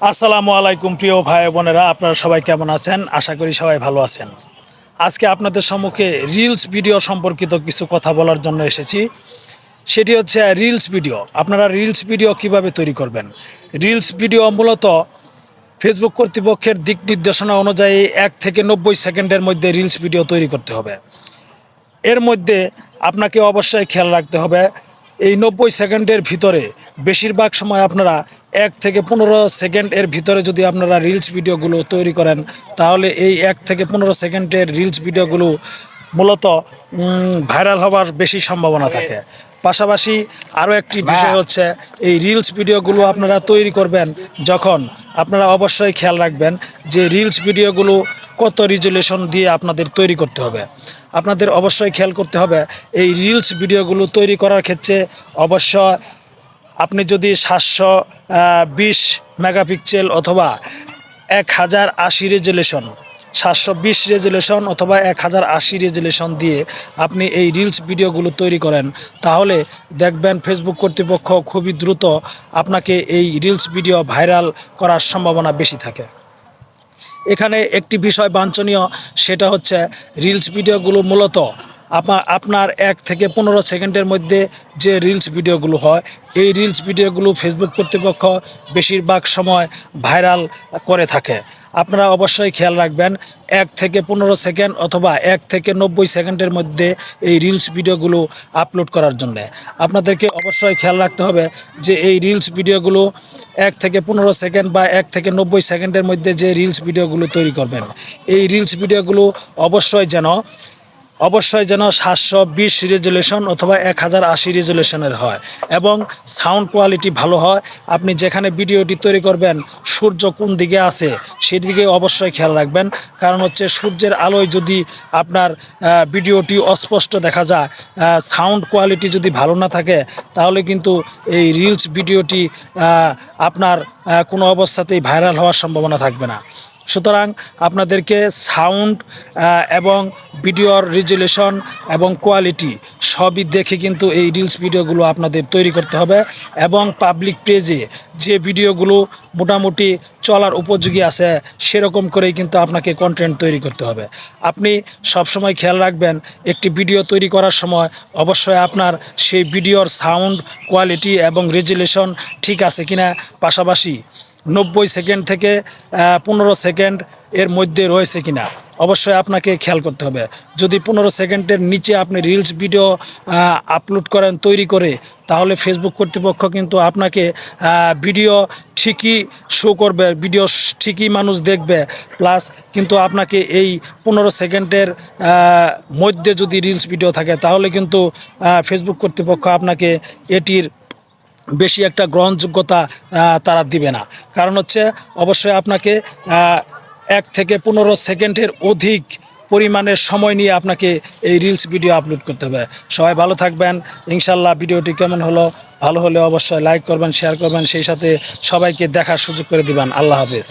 আসসালামু আলাইকুম প্রিয় ভাই বোনেরা, আপনারা সবাই কেমন আছেন? আশা করি সবাই ভালো আছেন। আজকে আপনাদের সম্মুখে রিলস ভিডিও সম্পর্কিত কিছু কথা বলার জন্য এসেছি। সেটি হচ্ছে রিলস ভিডিও আপনারা রিলস ভিডিও কীভাবে তৈরি করবেন? রিলস ভিডিও মূলত ফেসবুক কর্তৃপক্ষের দিক নির্দেশনা অনুযায়ী এক থেকে নব্বই সেকেন্ডের মধ্যে রিলস ভিডিও তৈরি করতে হবে। এর মধ্যে আপনাকে অবশ্যই খেয়াল রাখতে হবে, এই নব্বই সেকেন্ডের ভিতরে বেশিরভাগ সময় আপনারা এক থেকে পনেরো সেকেন্ড এর ভিতরে যদি আপনারা রিলস ভিডিওগুলো তৈরি করেন তাহলে এই এক থেকে পনেরো সেকেন্ডের রিলস ভিডিওগুলো মূলত ভাইরাল হওয়ার বেশি সম্ভাবনা থাকে। পাশাপাশি আরও একটি বিষয় হচ্ছে এই রিলস ভিডিওগুলো আপনারা তৈরি করবেন যখন আপনারা অবশ্যই খেয়াল রাখবেন যে রিলস ভিডিওগুলো কত রিজুলেশন দিয়ে আপনাদের তৈরি করতে হবে। আপনাদের অবশ্যই খেয়াল করতে হবে এই রিলস ভিডিওগুলো তৈরি করার ক্ষেত্রে অবশ্য আপনি যদি সাতশো বিশ মেগাপিক্সেল অথবা এক হাজার আশি রেজুলেশন সাতশো বিশ রেজুলেশন অথবা এক হাজার আশি রেজুলেশন দিয়ে আপনি এই রিলস ভিডিওগুলো তৈরি করেন, তাহলে দেখবেন ফেসবুক কর্তৃপক্ষ খুবই দ্রুত আপনাকে এই রিলস ভিডিও ভাইরাল করার সম্ভাবনা বেশি থাকে। এখানে একটি বিষয় বাঞ্ছনীয়, সেটা হচ্ছে রিলস ভিডিওগুলো মূলত আপনা আপনার এক থেকে পনেরো সেকেন্ডের মধ্যে যে রিলস ভিডিওগুলো হয়, এই রিলস ভিডিওগুলো ফেসবুক কর্তৃপক্ষ বেশিরভাগ সময় ভাইরাল করে থাকে। আপনারা অবশ্যই খেয়াল রাখবেন, এক থেকে পনেরো সেকেন্ড অথবা এক থেকে নব্বই সেকেন্ডের মধ্যে এই রিলস ভিডিওগুলো আপলোড করার জন্য। আপনাদেরকে অবশ্যই খেয়াল রাখতে হবে যে এই রিলস ভিডিওগুলো এক থেকে পনেরো সেকেন্ড বা এক থেকে নব্বই সেকেন্ডের মধ্যে যে রিলস ভিডিওগুলো তৈরি করবেন, এই রিলস ভিডিওগুলো অবশ্যই যেন অবশ্যই যেন সাতশো বিশ রেজুলেশন অথবা এক হাজার আশি রেজুলেশনের হয় এবং সাউন্ড কোয়ালিটি ভালো হয়। আপনি যেখানে ভিডিওটি তৈরি করবেন, সূর্য কোন দিকে আছে সেদিকে অবশ্যই খেয়াল রাখবেন। কারণ হচ্ছে সূর্যের আলোয় যদি আপনার ভিডিওটি অস্পষ্ট দেখা যায় সাউন্ড কোয়ালিটি যদি ভালো না থাকে, তাহলে কিন্তু এই রিলস ভিডিওটি আপনার কোনো অবস্থাতেই ভাইরাল হওয়ার সম্ভাবনা থাকবে না। সুতরাং আপনাদেরকে সাউন্ড এবং ভিডিওর রেজুলেশন এবং কোয়ালিটি সবই দেখে কিন্তু এই রিলস ভিডিওগুলো আপনাদের তৈরি করতে হবে এবং পাবলিক পেজে যে ভিডিওগুলো মোটামুটি চলার উপযোগী আছে সেরকম করেই কিন্তু আপনাকে কন্টেন্ট তৈরি করতে হবে। আপনি সবসময় খেয়াল রাখবেন, একটি ভিডিও তৈরি করার সময় অবশ্যই আপনার সেই ভিডিওর সাউন্ড, কোয়ালিটি এবং রেজুলেশন ঠিক আছে কিনা। পাশাপাশি নব্বই সেকেন্ড থেকে পনেরো সেকেন্ড এর মধ্যে রয়েছে কিনা? অবশ্যই আপনাকে খেয়াল করতে হবে। যদি পনেরো সেকেন্ডের নিচে আপনি রিলস ভিডিও আপলোড করেন, তৈরি করে, তাহলে ফেসবুক কর্তৃপক্ষ কিন্তু আপনাকে ভিডিও ঠিকই শো করবে ভিডিও ঠিকই মানুষ দেখবে। প্লাস কিন্তু আপনাকে এই পনেরো সেকেন্ডের মধ্যে যদি রিলস ভিডিও থাকে, তাহলে কিন্তু ফেসবুক কর্তৃপক্ষ আপনাকে এটির বেশি একটা গ্রহণযোগ্যতা তারা দিবে না। কারণ হচ্ছে, অবশ্যই আপনাকে এক থেকে পনেরো সেকেন্ডের অধিক পরিমাণের সময় নিয়ে আপনাকে এই রিলস ভিডিও আপলোড করতে হবে। সবাই ভালো থাকবেন। ইনশাল্লাহ ভিডিওটি কেমন হলো, ভালো হলে অবশ্যই লাইক করবেন, শেয়ার করবেন, সেই সাথে সবাইকে দেখার সুযোগ করে দিবেন। আল্লাহ হাফেজ।